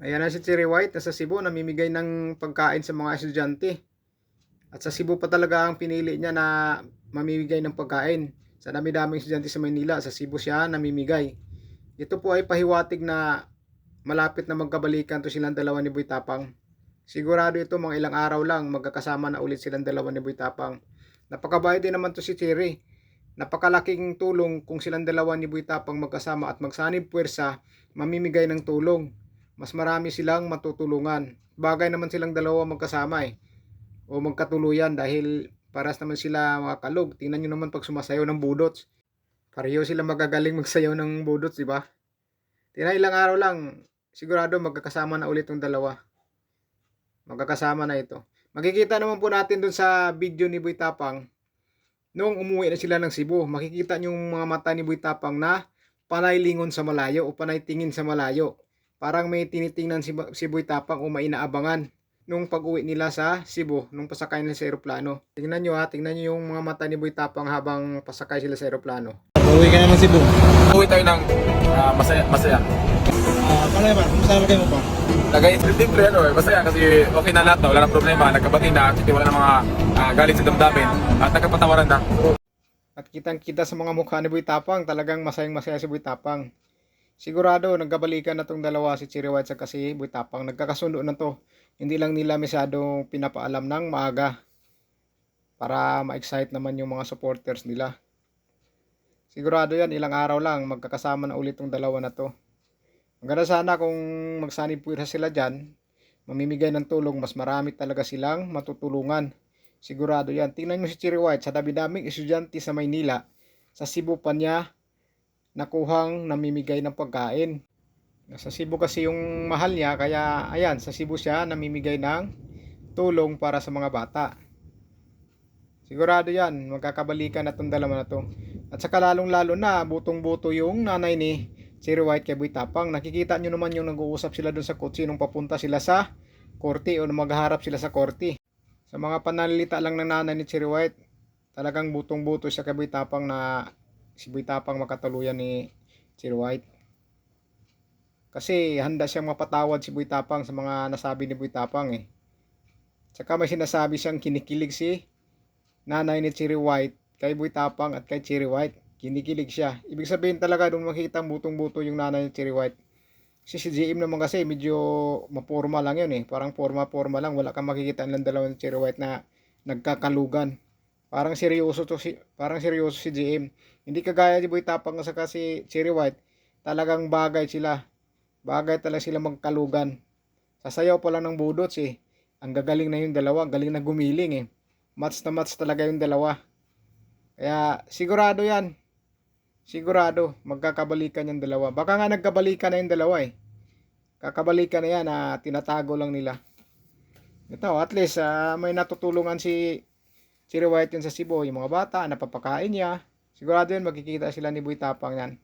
Ayan na si Cherry White na sa Cebu namimigay ng pagkain sa mga estudyante. At sa Cebu pa talaga ang pinili niya na mamimigay ng pagkain. Sa dami-daming estudyante sa Maynila, sa Cebu siya namimigay. Ito po ay pahiwatig na malapit na magkabalikan to silang dalawa ni Boy Tapang. Sigurado ito mga ilang araw lang magkakasama na ulit silang dalawa ni Boy Tapang. Napakabayad din naman to si Cherry. Napakalaking tulong kung silang dalawa ni Boy Tapang magkasama at magsanib puwersa, mamimigay ng tulong. Mas marami silang matutulungan. Bagay naman silang dalawa magkasama eh. O magkatuluyan dahil paras naman sila mga kalog. Tingnan nyo naman pag sumasayaw ng budots. Pareho sila magagaling magsayaw ng budots, di ba? Tingnan ilang araw lang, sigurado magkakasama na ulit yung dalawa. Magkakasama na ito. Makikita naman po natin dun sa video ni Boy Tapang nung umuwi na sila ng Cebu. Makikita nyo yung mga mata ni Boy Tapang na panay lingon sa malayo o panay tingin sa malayo. Parang may tinitingnan si, si Boy Tapang o may inaabangan nung pag-uwi nila sa Cebu, nung pasakay nila sa aeroplano. Tingnan nyo ha, tingnan nyo yung mga mata ni Boy Tapang habang pasakay sila sa aeroplano. Uwi ka naman Cebu. Uwi tayo ng ah, masaya, masaya. Ah, paano ba? Kumusta lagay mo pa? Lagay, siyempre ano eh, masaya kasi okay na lahat na, wala nang problema, nagkabati na, kasi wala na mga ah, galit sa damdamin, at nagkapatawaran na. At kitang kita sa mga mukha ni Boy Tapang, talagang masayang masaya si Boy Tapang. Sigurado, nagkabalikan na tong dalawa si Cherry White at si Boy Tapang. Nagkakasundo na to. Hindi lang nila masyado pinapaalam ng maaga para ma-excite naman yung mga supporters nila. Sigurado yan, ilang araw lang, magkakasama na ulit tong dalawa na to. Maganda sana kung magsanib puwira sila dyan, mamimigay ng tulong, mas marami talaga silang matutulungan. Sigurado yan. Tingnan mo si Cherry White, sa dami-daming estudyante sa Maynila, sa Cebu pa niya nakuhang namimigay ng pagkain. Sa Cebu kasi yung mahal niya, kaya ayan, sa Cebu siya namimigay ng tulong para sa mga bata. Sigurado yan, magkakabalikan na itong dalawa na to. At saka lalong lalo na, butong-buto yung nanay ni Cherry White kay Boy Tapang. Nakikita nyo naman yung nag-uusap sila dun sa kotse nung papunta sila sa korte o nung magharap sila sa korte. Sa mga pananalita lang ng nanay ni Cherry White, talagang butong-buto siya kay Boy Tapang na si Boy Tapang makatuluyan ni Cherry White. Kasi handa siyang mapatawad si Boy sa mga nasabi ni Boy eh. Tsaka may sinasabi siyang kinikilig si nanay ni Cherry White kay Boy at kay Cherry White. Kinikilig siya. Ibig sabihin talaga doon makikita butong-buto yung nanay ni Cherry White. Kasi si GM naman kasi medyo maporma lang yun eh. Parang forma-forma lang. Wala kang makikita lang dalawa ni Cherry White na nagkakalugan. Parang seryoso to si parang seryoso si GM. Hindi kagaya ni Boy Tapang sa kasi Cherry White. Talagang bagay sila. Bagay talaga sila magkalugan. Sasayaw pa lang ng budots eh. Ang gagaling na yung dalawa. Ang galing na gumiling eh. Match na match talaga yung dalawa. Kaya sigurado yan. Sigurado magkakabalikan yung dalawa. Baka nga nagkabalikan na yung dalawa eh. Kakabalikan na yan na tinatago lang nila. Ito, at least ah, may natutulungan si si White yun sa Cebu. Yung mga bata, napapakain niya. Sigurado yun, magkikita sila ni Boy Tapang yan.